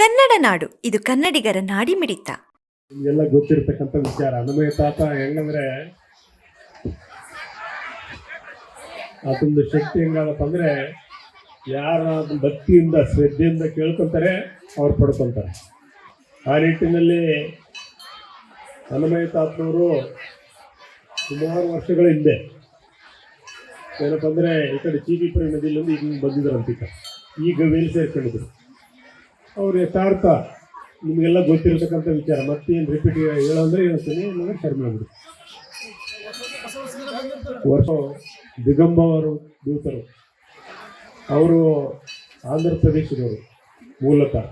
ಕನ್ನಡ ನಾಡು, ಇದು ಕನ್ನಡಿಗರ ನಾಡಿ ಮಿಡಿತ ನಿಮ್ಗೆಲ್ಲ ಗೊತ್ತಿರತಕ್ಕಂತ ವಿಚಾರ. ನಮಗೆ ತಾತ ಹೆಂಗಂದ್ರೆ ಅದೊಂದು ಶಕ್ತಿ ಹೆಂಗಾಗಪ್ಪ ಅಂದ್ರೆ ಯಾರ ಭಕ್ತಿಯಿಂದ, ಶ್ರದ್ಧೆಯಿಂದ ಕೇಳ್ಕೊತಾರೆ, ಅವ್ರು ಪಡ್ಕೊಂತಾರೆ. ಆ ನಿಟ್ಟಿನಲ್ಲಿ ಹನುಮಯ ತಾತನವರು ಸುಮಾರು ವರ್ಷಗಳ ಹಿಂದೆ ಏನಪ್ಪ ಅಂದರೆ ಈ ಕಡೆ ಚೀಟಿಪುರ ನದಿಯಲ್ಲಿ ಬಂದಿದ್ದಾರಂತ ಈಗ. ಈಗ ವೇಲ್ ಸೇರ್ಕೊಂಡಿದ್ರು. ಅವ್ರು ಯಥಾರ್ಥ ನಿಮಗೆಲ್ಲ ಗೊತ್ತಿರತಕ್ಕಂಥ ವಿಚಾರ. ಮತ್ತೇನು ರಿಪೀಟ್ ಹೇಳಂದ್ರೆ ಹೇಳ್ತೀನಿ ನನಗೆ ಕಡಿಮೆ ಆಗ್ಬಿಡುತ್ತೆ. ವರ್ಷ ದಿಗಂಬವರು ದೂತರು. ಅವರು ಆಂಧ್ರ ಪ್ರದೇಶದವರು ಮೂಲತಃ.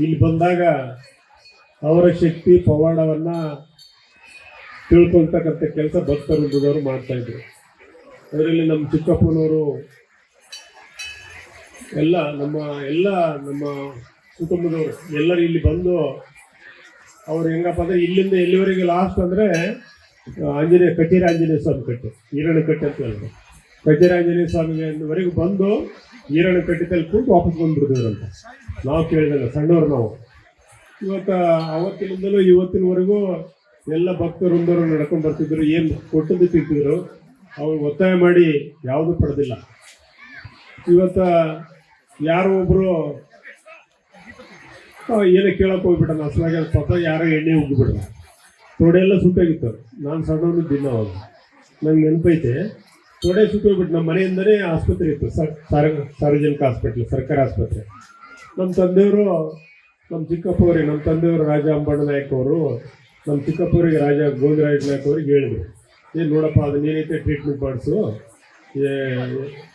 ಇಲ್ಲಿ ಬಂದಾಗ ಅವರ ಶಕ್ತಿ, ಪವಾಡವನ್ನ ತಿಳ್ಕೊಳ್ತಕ್ಕಂಥ ಕೆಲಸ ಭಕ್ತರು ಮಾಡ್ತಾ ಇದ್ರು. ಅದರಲ್ಲಿ ನಮ್ಮ ಚಿಕ್ಕಪ್ಪನವರು ಎಲ್ಲ ನಮ್ಮ ಎಲ್ಲ ನಮ್ಮ ಕುಟುಂಬದವರು ಎಲ್ಲರೂ ಇಲ್ಲಿ ಬಂದು ಅವ್ರು ಹೆಂಗಪ್ಪ ಅಂದರೆ ಇಲ್ಲಿಂದ ಎಲ್ಲಿವರೆಗೆ ಲಾಸ್ಟ್ ಅಂದ್ರೆ ಆಂಜನೇಯ ಕಟೀರ ಆಂಜನೇಯ ಸ್ವಾಮಿ ಕಟ್ಟೆ ಈರಣ್ಣ ಕಟ್ಟೆ ಅಂತ ಹೇಳಿದ್ರು ಕಟೀರ ಆಂಜನೇಯ ಸ್ವಾಮಿವರೆಗೂ ಬಂದು ಈರಣ್ಣ ಕಟ್ಟೆ ಕೂತು ವಾಪಸ್ ಅಂತ. ನಾವು ಕೇಳಿದಾಗ ಸಣ್ಣವ್ರು ನಾವು. ಇವತ್ತು ಅವತ್ತಿನಿಂದಲೂ ಇವತ್ತಿನವರೆಗೂ ಎಲ್ಲ ಭಕ್ತರೊಂದವರು ನಡ್ಕೊಂಡು ಬರ್ತಿದ್ರು ಏನು ಕೊಟ್ಟದ್ದು ತಿಂತಿದ್ರು ಅವ್ರು ಒತ್ತಾಯ ಮಾಡಿ ಯಾವುದೂ ಪಡೆದಿಲ್ಲ. ಇವತ್ತ ಯಾರೋ ಒಬ್ರು ಆ, ಏನೋ ಕೇಳಕ್ಕೆ ಹೋಗ್ಬಿಟ್ಟ ಅಸಲಾಗ ಪಾಪ ಯಾರೋ ಎಣ್ಣೆ ಉಗ್ಗಿಬಿಟ್ರ ತೊಡೆ ಎಲ್ಲ ಸುಟ್ಟೋಗಿತ್ತು. ನಾನು ಸಣ್ಣವನು ದಿನ ಅವಾಗ. ನಂಗೆ ನೆನಪೈತೆ ತೊಡೆ ಸುಟ್ಟೋಗ್ಬಿಟ್ಟು ನಮ್ಮ ಮನೆಯಿಂದನೇ ಆಸ್ಪತ್ರೆ ಇತ್ತು. ಸರ್ ಸಾರ್ವ- ಸಾರ್ವಜನಿಕ ಆಸ್ಪತ್ರೆ, ಸರ್ಕಾರಿ ಆಸ್ಪತ್ರೆ. ನಮ್ಮ ತಂದೆಯವರು ನಮ್ಮ ಚಿಕ್ಕಪ್ಪವ್ರಿಗೆ ನಮ್ಮ ತಂದೆಯವರು ರಾಜ ಅಂಬಣ್ಣ ನಾಯಕ್ ಅವರು ನಮ್ಮ ಚಿಕ್ಕಪ್ಪವರಿಗೆ ರಾಜ ಗೋವಿಂದರಾಜ ನಾಯಕ್ ಅವ್ರಿಗೆ ಹೇಳಿದ್ರು. ಏನು ನೋಡಪ್ಪ, ಅದನ್ನ ಏನೈತೆ ಟ್ರೀಟ್ಮೆಂಟ್ ಮಾಡಿಸು?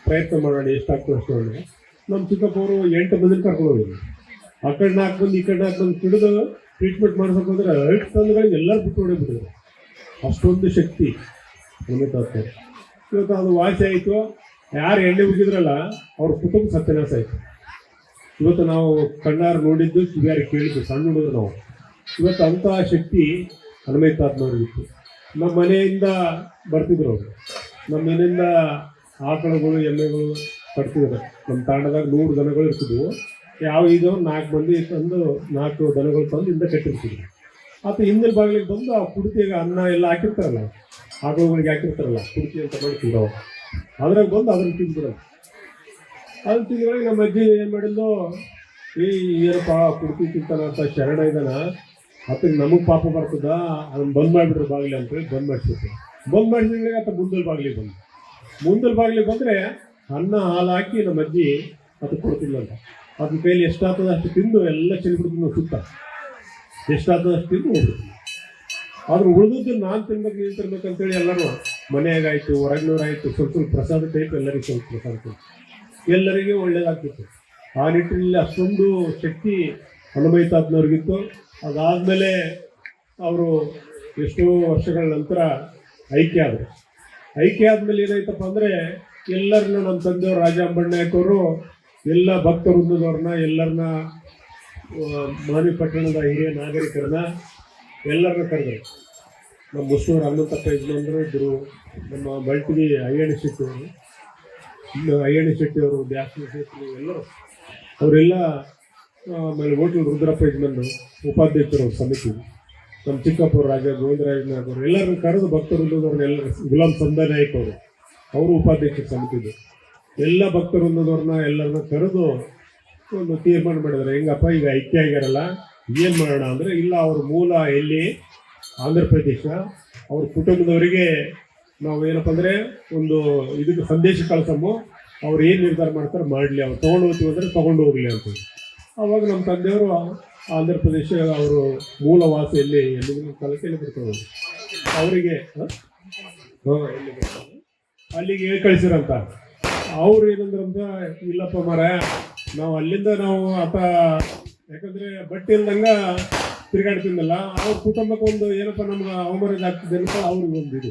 ಪ್ರಯತ್ನ ಮಾಡೋಣ ಎಷ್ಟಾಗ್ತದೆ ಅಷ್ಟು ನಮ್ಮ ಚಿಕ್ಕಪ್ಪವರು ಎಂಟು ಮಂದಿ ಕರ್ಕೊಂಡು ಆ ಕಡೆ ನಾಲ್ಕು ಬಂದು, ಈ ಕಡೆ ನಾಲ್ಕು ಬಂದು ಹಿಡಿದು ಟ್ರೀಟ್ಮೆಂಟ್ ಮಾಡಬೇಕು ಹೋದ್ರೆ ಐದು ತಂದುಗಳಿಗೆ ಎಲ್ಲರೂ ಬಿಟ್ಟು ಹೊಡಿಬಿಟ್ಟಿದ್ರು ಅಷ್ಟೊಂದು ಶಕ್ತಿ ನಮಗೆ ಇವತ್ತು ಅದು ವಾಸಿ ಆಯಿತು. ಯಾರು ಎಣ್ಣೆ ಉಗಿದ್ರಲ್ಲ ಅವ್ರ ಕುಟುಂಬ ಸತ್ಯನಾಶ ಆಯಿತು. ಇವತ್ತು ನಾವು ಕಣ್ಣಾರು ನೋಡಿದ್ದು, ಕಿವಿಯಾರು ಕೇಳಿದ್ದು, ಸಣ್ಣ ಹುಡುಗರು ನಾವು. ಇವತ್ತು ಅಂತಹ ಶಕ್ತಿ ಹನುಮೈತಾತ್ನವ್ರಿಗಿತ್ತು ನಮ್ಮ ಮನೆಯಿಂದ ಬರ್ತಿದ್ರು ಅವರು. ನಮ್ಮ ಮನೆಯಿಂದ ಆಕಳುಗಳು, ಎಮ್ಮೆಗಳು ಕಟ್ತಿದ್ರು ನಮ್ಮ ತಾಂಡದಾಗ ನೂರು ದನಗಳು ಇರ್ತಿದ್ವು. ಯಾವ ಇದು ನಾಲ್ಕು ಮಂದಿ ತಂದು ನಾಲ್ಕು ದನಗಳು ತಂದು ಹಿಂದೆ ಕಟ್ಟಿರ್ತೀವಿ. ಆತ ಹಿಂದಿನ ಬಾಗಿಲಿಗೆ ಬಂದು ಆ ಕುಡಿತಿಗೆ ಅನ್ನ ಎಲ್ಲ ಹಾಕಿರ್ತಾರಲ್ಲ ಆಕಳುಗಳಿಗೆ ಹಾಕಿರ್ತಾರಲ್ಲ, ಕುಡಿತಿ ಅಂತ ಮಾಡಿ ಅವು ಅದ್ರಾಗ ಬಂದು ಅದನ್ನು ತಿಂದ್ಬಿಡೋದು ಅದನ್ನು ತಿಂದ್ರೆ ನಮ್ಮ ಅಜ್ಜಿ ಏನು ಮಾಡಿದ್ಲು, ಏ, ಏನಪ್ಪ, ಕುಡ್ತಿ ತಿಂತಾನ ಅಂತ ಶರಣ ಇದ್ದಾನ ಆತಗೆ ನಮಗೆ ಪಾಪ ಬರ್ತದ, ಅದನ್ನ ಬಂದ್ ಮಾಡಿಬಿಟ್ರು ಬಾಗಿಲು ಅಂತೇಳಿ ಬಂದ್ ಮಾಡಿಸ್ಬಿಟ್ಟು ಬಂದ್ ಮಾಡಿಸಿದ್ರೆ ಆತ ಮುಂದಲ್ ಬಾಗಿಲಿಗೆ ಬಂದು ಮುಂದಲ್ ಬಾಗಿಲಿಗೆ ಬಂದರೆ ಅನ್ನ ಹಾಲು ಹಾಕಿ ನಮ್ಮ ಅಜ್ಜಿ ಅದು ಕೊಡ್ತಿಲ್ಲಂತ ಅದನ್ನ ಕೈಲಿ ಎಷ್ಟಾಗ್ತದೆ ಅಷ್ಟು ತಿಂದು ಎಲ್ಲ ಚೆಲ್ಬಿಡ್ತೀನಿ ಸುತ್ತ. ಎಷ್ಟಾಗ್ತದೆ ಅಷ್ಟು ತಿಂದು ಹೋಗ್ಬಿಡ್ತೀನಿ ಆದ್ರೆ ಉಳಿದದ್ದು ನಾನು ತಿನ್ಬೇಕು, ನೀನು ತಿನ್ಬೇಕಂತೇಳಿ ಎಲ್ಲರೂ ಮನೆಯಾಗಾಯ್ತು, ಹೊರಗಿನವರಾಯಿತು, ಸ್ವಲ್ಪ ಸ್ವಲ್ಪ ಪ್ರಸಾದ ಟೈಪ್ ಎಲ್ಲರಿಗೂ ಸ್ವಲ್ಪ ಪ್ರಸಾದ ಟೈಪ್ ಎಲ್ಲರಿಗೂ ಒಳ್ಳೇದಾಗ್ತಿತ್ತು. ಆ ನಿಟ್ಟಿನಲ್ಲಿ ಅಷ್ಟೊಂದು ಶಕ್ತಿ ಹನುಮೈತಾತ್ನವ್ರಿಗಿತ್ತು ಅದಾದಮೇಲೆ ಅವರು ಎಷ್ಟೋ ವರ್ಷಗಳ ನಂತರ ಐಕ್ಯ ಆದರು. ಐಕ್ಯ ಆದಮೇಲೆ ಏನಾಯ್ತಪ್ಪ ಅಂದರೆ ಎಲ್ಲರನ್ನ ನಮ್ಮ ತಂದೆಯವರು, ರಾಜ ಎಲ್ಲ ಭಕ್ತವೃಂದದವ್ರನ್ನ, ಎಲ್ಲರನ್ನ ಮಾನವಿ ಪಟ್ಟಣದ ಹಿರಿಯ ನಾಗರಿಕರನ್ನ ಎಲ್ಲರನ್ನ ಕರೆದರು. ನಮ್ಮ ಮುಸ್ನೂರು ಹನುಮಂತಪ್ಪ ಯಜಮಾನರು ಇದ್ದರು ನಮ್ಮ ಬಳ್ತಿಗೆ ಅಯ್ಯಣ್ಣ ಶೆಟ್ಟಿಯವರು ಅಯ್ಯಣ್ಣ ಶೆಟ್ಟಿಯವರು ಅವರು ದ್ಯಾಸ ಶೆಟ್ಟಿ ಎಲ್ಲರೂ. ಅವರೆಲ್ಲ ಆಮೇಲೆ ಹೋಟೆಲ್ ರುದ್ರಪ್ಪ ಯಜಮಾನರು, ಉಪಾಧ್ಯಕ್ಷರು ಸಮಿತಿ. ನಮ್ಮ ಚಿಕ್ಕಪ್ಪರು ರಾಜ ಗೋವಿಂದರಾಜ ನಾಯಕ್ ಅವರು ಎಲ್ಲರನ್ನ ಕರೆದು ಭಕ್ತರು ಎಲ್ಲ ಗುಲಾಮ್ ಸಂದಾ ನಾಯಕ್ ಅವರು ಅವರು ಉಪಾಧ್ಯಕ್ಷರು ಸಮಿತಿ ಎಲ್ಲ ಭಕ್ತವೃಂದದವ್ರನ್ನ ಎಲ್ಲರನ್ನ ಕರೆದು ಒಂದು ತೀರ್ಮಾನ ಮಾಡಿದ್ದಾರೆ. ಹೆಂಗಪ್ಪ, ಈಗ ಐಕ್ಯ ಆಗಿರಲ್ಲ ಏನು ಮಾಡೋಣ ಅಂದರೆ, ಇಲ್ಲ, ಅವ್ರ ಮೂಲ ಎಲ್ಲಿ? ಆಂಧ್ರ ಪ್ರದೇಶ. ಅವ್ರ ಕುಟುಂಬದವರಿಗೆ ನಾವು ಏನಪ್ಪ ಅಂದರೆ ಒಂದು ಇದಕ್ಕೆ ಸಂದೇಶ ಕಳ್ಸಮ್ಮು ಅವ್ರು ಏನು ನಿರ್ಧಾರ ಮಾಡ್ತಾರೆ, ಮಾಡಲಿ. ಅವ್ರು ತೊಗೊಂಡು ಹೋಗ್ತೀವಿ ಅಂದರೆ ತೊಗೊಂಡು ಹೋಗಲಿ ಅಂತ. ಅವಾಗ ನಮ್ಮ ತಂದೆಯವರು ಆಂಧ್ರ ಪ್ರದೇಶ ಅವರು ಮೂಲ ವಾಸಿಯಲ್ಲಿ ಎಲ್ಲಿ ಕಲಕೆಯಲ್ಲಿ ಬರ್ತಾರೆ ಅವರಿಗೆ, ಹಾಂ? ಅಲ್ಲಿಗೆ ಕಳಿಸಿರಂತ. ಅವ್ರು ಏನಂದ್ರಂತ ಇಲ್ಲಪ್ಪ ಮರ ನಾವು ಅಲ್ಲಿಂದ ನಾವು ಆತ ಯಾಕಂದ್ರೆ ಬಟ್ಟೆ ಇಲ್ದಂಗ ತಿರುಗಾಡ್ತಿದ್ದಲ್ಲ ಅವ್ರ ಕುಟುಂಬಕ್ಕೆ ಒಂದು ಏನಪ್ಪ ನಮ್ಗೆ ಅವಮಾನ ಆಗ್ತಿದೆ ಅಂತ ಅವ್ರಿಗೆ ಒಂದು ಇದು,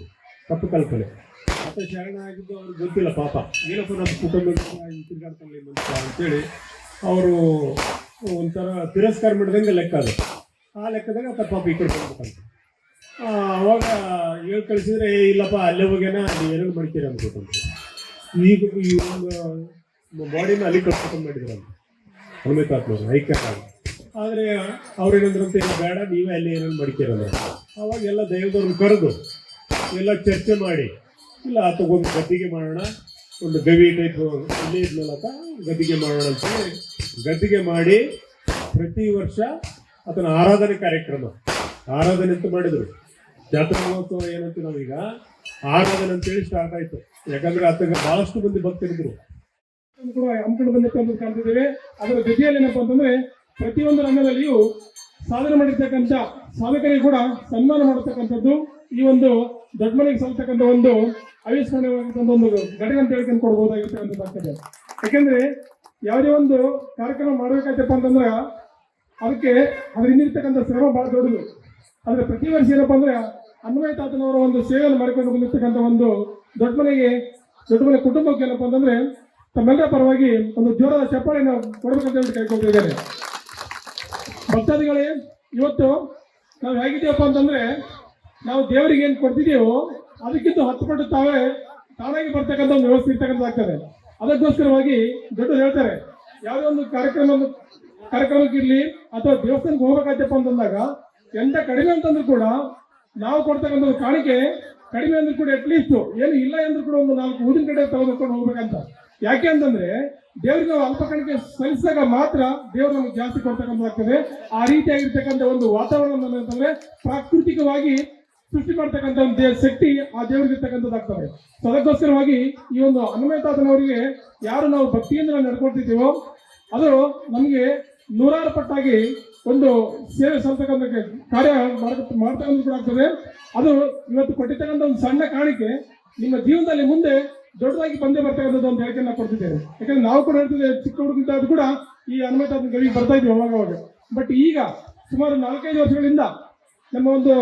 ತಪ್ಪು ಕಲ್ಪನೆ. ಆತ ಶರಣ ಆಗಿದ್ದು ಅವ್ರಿಗೆ ಗೊತ್ತಿಲ್ಲ ಪಾಪ. ಏನಪ್ಪ ನಮ್ಮ ಕುಟುಂಬಕ್ಕೆ ಈ ಮನುಷ್ಯ ಅಂತೇಳಿ ಅವರು ಒಂಥರ ತಿರಸ್ಕಾರ ಮಾಡಿದಂಗೆ ಲೆಕ್ಕ ಅದು. ಆ ಲೆಕ್ಕದಾಗ ಆತ ಪಾಪ ಈ ಕಡೆ ಅವಾಗ ಹೇಳ್ ಕಳಿಸಿದ್ರೆ ಇಲ್ಲಪ್ಪ, ಅಲ್ಲೇ ಹೋಗ್ಯಾನ ನೀವು ಏನೇನು ಮಾಡ್ತೀರಿ ಅನ್ಕೊತಂತೆ ಈಗ ಈ ಒಂದು ಬಾಡಿನ ಅಲ್ಲಿ ಕಟ್ಕೊಂಡು ಮಾಡಿದ್ರು ಅಂತ ಹನುಮಂತಾತ್ಮರು ಐಕ್ಯ ಆದರೆ ಅವ್ರೇನಂದ್ರಂತೆ ಏನು ಬೇಡ, ನೀವೇ ಅಲ್ಲಿ ಏನೇನು ಮಡಿಕೇರಲ್ಲ ಅವಾಗ ಎಲ್ಲ ದೈವದವ್ರನ್ನ ಕರೆದು ಎಲ್ಲ ಚರ್ಚೆ ಮಾಡಿ, ಇಲ್ಲ ಆತ ಒಂದು ಗದ್ದಿಗೆ ಮಾಡೋಣ, ಒಂದು ಗವಿ ಟೈಪ್ ಇಲ್ಲೇ ಇದ್ನಲ್ಲತ ಗದ್ದಿಗೆ ಮಾಡೋಣ ಅಂತೇಳಿ ಗದ್ದಿಗೆ ಮಾಡಿ ಪ್ರತಿ ವರ್ಷ ಆತನ ಆರಾಧನೆ ಕಾರ್ಯಕ್ರಮ. ಆರಾಧನೆ ಅಂತ ಮಾಡಿದ್ರು. ಜಾತ್ರಾ ಮಹೋತ್ಸವ ಏನಂತ ನಾವೀಗ? ಆರಾಧನೆ ಅಂತೇಳಿ ಸ್ಟಾರ್ಟ್ ಆಯ್ತು. ಯಾಕಂದ್ರೆ ಆತಗೆ ಬಹಳಷ್ಟು ಮಂದಿ ಭಕ್ತರಿದ್ರು. ಕೂಡ ಅಂಕಣ ಅಂತ ಕಾಣ್ತಿದ್ದೇವೆ. ಅದರ ಜೊತೆಯಲ್ಲಿ ಏನಪ್ಪಾ ಅಂತಂದ್ರೆ ಪ್ರತಿಯೊಂದು ರಂಗದಲ್ಲಿಯೂ ಸಾಧನೆ ಮಾಡಿರ್ತಕ್ಕಂಥ ಸಾಧಕರಿಗೆ ಕೂಡ ಸನ್ಮಾನ ಮಾಡತಕ್ಕಂಥದ್ದು ಈ ಒಂದು ದಡ್ಮನೆಗೆ ಸಲ್ತಕ್ಕಂಥ ಒಂದು ಅವಿಸ್ಮರಣೀಯವಾಗಿರ್ತಕ್ಕಂಥ ಒಂದು ಘಟನೆ ಅಂತ ಹೇಳ್ಕೊಂಡು ಕೊಡ್ಬೋದಾಗಿರ್ತಕ್ಕಂಥದ್ದಾಗ್ತದೆ ಯಾಕೆಂದ್ರೆ ಯಾವುದೇ ಒಂದು ಕಾರ್ಯಕ್ರಮ ಮಾಡಬೇಕಾಯ್ತಪ್ಪ ಅಂತಂದ್ರೆ ಅದಕ್ಕೆ ಅದ್ರ ಹಿಂದಿರ್ತಕ್ಕಂಥ ಶ್ರಮ ಬಹಳ ದೊಡ್ಡದು. ಆದ್ರೆ ಪ್ರತಿ ವರ್ಷ ಏನಪ್ಪಾ ಅಂದ್ರೆ ಅನ್ವಯ ತಾತನವರ ಒಂದು ಸೇವೆಯನ್ನು ಮಾಡಿಕೊಂಡು ಬಂದಿರ್ತಕ್ಕಂಥ ಒಂದು ದೊಡ್ಡ ಮನೆಗೆ, ದೊಡ್ಡ ಮನೆ ಕುಟುಂಬಕ್ಕೆ ಏನಪ್ಪಾ ಅಂತಂದ್ರೆ, ತಮ್ಮೆಲ್ಲರ ಪರವಾಗಿ ಒಂದು ಜೋರಾದ ಚಪ್ಪಾಳೆಯನ್ನು ಕೊಡಬೇಕಂತ ಹೇಳಿ ಕೇಳ್ಕೊಳ್ತಿದ್ದಾರೆ ಭಕ್ತಾದಿಗಳೇ, ಇವತ್ತು ನಾವು ಹೇಗಿದ್ದೀವಪ್ಪ ಅಂತಂದ್ರೆ, ನಾವು ದೇವರಿಗೆ ಏನು ಕೊಡ್ತಿದ್ದೀವೋ, ಅದಕ್ಕಿಂತ ಹತ್ತು ಪಟ್ಟು ತಾವೇ ತಾನಾಗಿ ಬರ್ತಕ್ಕಂಥ ಒಂದು ವ್ಯವಸ್ಥೆ ಇರ್ತಕ್ಕಂಥದ್ದಾಗ್ತದೆ ಅದಕ್ಕೋಸ್ಕರವಾಗಿ ದೊಡ್ಡದು ಹೇಳ್ತಾರೆ, ಯಾವುದೇ ಒಂದು ಕಾರ್ಯಕ್ರಮ ಕಾರ್ಯಕ್ರಮಕ್ಕಿರ್ಲಿ ಅಥವಾ ದೇವಸ್ಥಾನಕ್ಕೆ ಹೋಗ್ಬೇಕಾಯ್ತಪ್ಪ ಅಂತಂದಾಗ, ಎಂತ ಕಡಿಮೆ ಅಂತಂದ್ರೂ ಕೂಡ ನಾವು ಕೊಡ್ತಕ್ಕಂಥ ಕಾಣಿಕೆ ಕಡಿಮೆ ಅಂದ್ರೂ ಕೂಡ ಅಟ್ಲೀಸ್ಟ್ ಏನು ಇಲ್ಲ ಅಂದ್ರೂ ಕೂಡ ಒಂದು ನಾಲ್ಕು ಊರಿನ ಕಡೆ ತೆಗೆದುಕೊಂಡು ಹೋಗ್ಬೇಕಂತ. ಯಾಕೆ ಅಂತಂದ್ರೆ ದೇವ್ರಿಗೆ ಅಲ್ಪ ಕಾಣಿಕೆ ಸಲ್ಲಿಸಿದಾಗ ಮಾತ್ರ ದೇವ್ರು ನಮ್ಗೆ ಜಾಸ್ತಿ ಕೊಡ್ತಕ್ಕಂಥದ್ದಾಗ್ತದೆ. ಆ ರೀತಿಯಾಗಿರ್ತಕ್ಕಂಥ ಒಂದು ವಾತಾವರಣ ಅಂತಂದ್ರೆ ಪ್ರಾಕೃತಿಕವಾಗಿ ಸೃಷ್ಟಿ ಮಾಡ್ತಕ್ಕಂಥ ಒಂದು ಶಕ್ತಿ ಆ ದೇವರಿಗೆ ಇರ್ತಕ್ಕಂಥದ್ದಾಗ್ತದೆ. ಸೊ ಅದಕ್ಕೋಸ್ಕರವಾಗಿ ಈ ಒಂದು ಹನುಮೇತಾತನವರಿಗೆ ಯಾರು ನಾವು ಭಕ್ತಿಯಿಂದ ನಡ್ಕೊಳ್ತಿದ್ದೀವೋ, ಅದು ನಮಗೆ ನೂರಾರು ಪಟ್ಟಾಗಿ ಒಂದು ಸೇವೆ ಸಲ್ತಕ್ಕಂಥ ಕಾರ್ಯ ಮಾಡ್ತಾ ಕೂಡ ಆಗ್ತದೆ. ಅದು ಇವತ್ತು ಕೊಟ್ಟಿರ್ತಕ್ಕಂಥ ಒಂದು ಸಣ್ಣ ಕಾಣಿಕೆ ನಿಮ್ಮ ಜೀವನದಲ್ಲಿ ಮುಂದೆ ದೊಡ್ಡದಾಗಿ ಬಂದೇ ಬರ್ತಕ್ಕಂಥದ್ದು ಒಂದು ಹೇಳಿಕೆ ನಾವು ಕೊಡ್ತಿದ್ದೇವೆ. ಯಾಕಂದ್ರೆ ನಾವು ಕೂಡ ಹೇಳ್ತಿದ್ದೇವೆ, ಚಿಕ್ಕ ಹುಡುಗಿದ್ದಾಗ ಕೂಡ ಈ ಅನುಮತ ಗವಿಗೆ ಬರ್ತಾ ಇದ್ವಿ ಅವಾಗ ಬಟ್ ಈಗ ಸುಮಾರು ನಾಲ್ಕೈದು ವರ್ಷಗಳಿಂದ ನಮ್ಮ ಒಂದು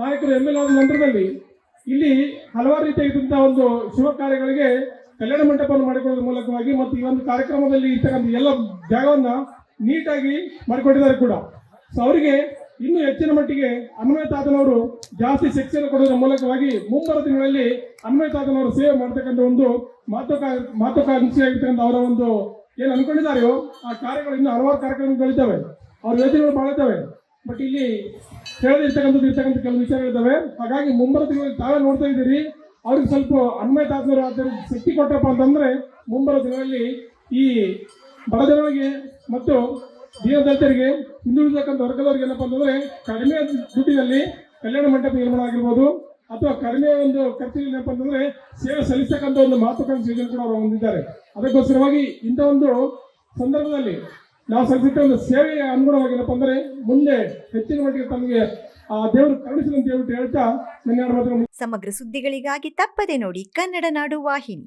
ನಾಯಕರು ಎಂ ಎಲ್ ಆದ ನಂತರದಲ್ಲಿ ಇಲ್ಲಿ ಹಲವಾರು ರೀತಿಯಾಗಿದ್ದಂಥ ಒಂದು ಶುಭ ಕಾರ್ಯಗಳಿಗೆ ಕಲ್ಯಾಣ ಮಂಟಪವನ್ನು ಮಾಡಿಕೊಳ್ಳೋದ್ರ ಮೂಲಕವಾಗಿ ಮತ್ತು ಈ ಒಂದು ಕಾರ್ಯಕ್ರಮದಲ್ಲಿ ಇರ್ತಕ್ಕಂಥ ಎಲ್ಲ ಜಾಗವನ್ನ ನೀಟಾಗಿ ಮಾಡಿಕೊಟ್ಟಿದ್ದಾರೆ ಕೂಡ. ಸೊ ಅವರಿಗೆ ಇನ್ನೂ ಹೆಚ್ಚಿನ ಮಟ್ಟಿಗೆ ಅನ್ವಯ ತಾತನವರು ಜಾಸ್ತಿ ಶಿಕ್ಷಣ ಕೊಡೋದ್ರ ಮೂಲಕವಾಗಿ ಮುಂಬರುವ ದಿನಗಳಲ್ಲಿ ಅನ್ವಯ ತಾತನವರು ಸೇವೆ ಮಾಡ್ತಕ್ಕಂಥ ಒಂದು ಮಾತುಕಾ ಮಾತುಕಾಂಕ್ಷಿಯಾಗಿರ್ತಕ್ಕಂಥ ಅವರ ಒಂದು ಏನು ಅನ್ಕೊಂಡಿದ್ದಾರೆಯೋ, ಆ ಕಾರ್ಯಗಳು ಇನ್ನೂ ಹಲವಾರು ಕಾರ್ಯಕ್ರಮಗಳಿದ್ದಾವೆ ಅವ್ರ ಯೋಜನೆಗಳು ಇದ್ದಾವೆ ಬಟ್ ಇಲ್ಲಿ ಕೇಳದಿರ್ತಕ್ಕಂಥದ್ದು ಇರ್ತಕ್ಕಂಥ ಕೆಲವು ವಿಚಾರಗಳಿದ್ದಾವೆ ಹಾಗಾಗಿ ಮುಂಬರುವ ದಿನಗಳಲ್ಲಿ ತಾವೇ ನೋಡ್ತಾ ಇದ್ದೀರಿ. ಅವ್ರಿಗೆ ಸ್ವಲ್ಪ ಅನ್ವಯ ತಾತನವರು ಅದರ ಶಕ್ತಿ ಕೊಟ್ಟಪ್ಪ ಅಂತಂದ್ರೆ ಮುಂಬರುವ ದಿನಗಳಲ್ಲಿ ಈ ಬಡಜನರಿಗೆ ಮತ್ತು ದೀನದಲಿತರಿಗೆ ಹಿಂದುಳಿದಕ್ಕಂಥ ವರ್ಗದವ್ರಿಗೆ ಏನಪ್ಪಾ ಅಂತಂದ್ರೆ ಕಡಿಮೆ ದುಡ್ಡಿನಲ್ಲಿ ಕಲ್ಯಾಣ ಮಂಟಪ ನಿರ್ಮಾಣ ಆಗಿರ್ಬೋದು ಅಥವಾ ಕಡಿಮೆ ಒಂದು ಖರ್ಚಿನಲ್ಲಿ ಏನಪ್ಪ ಅಂತಂದ್ರೆ ಸೇವೆ ಸಲ್ಲಿಸ್ತಕ್ಕಂಥ ಒಂದು ಮಹತ್ವಾಕಾಂಕ್ಷಿ ಯೋಜನೆ ಕೂಡ ಅವರು ಹೊಂದಿದ್ದಾರೆ. ಅದಕ್ಕೋಸ್ಕರವಾಗಿ ಇಂಥ ಒಂದು ಸಂದರ್ಭದಲ್ಲಿ ನಾವು ಸಲ್ಲಿಸಿದ ಒಂದು ಸೇವೆಯ ಅನುಗುಣವಾಗಿ ಏನಪ್ಪ ಅಂದ್ರೆ ಮುಂದೆ ಹೆಚ್ಚಿನ ಮಟ್ಟಿಗೆ ತಮಗೆ ಆ ದೇವರು ಹೇಳ್ಬಿಟ್ಟು ಹೇಳ್ತಾ ಸಮಗ್ರ ಸುದ್ದಿಗಳಿಗಾಗಿ ತಪ್ಪದೆ ನೋಡಿ ಕನ್ನಡ ನಾಡು ವಾಹಿನಿ.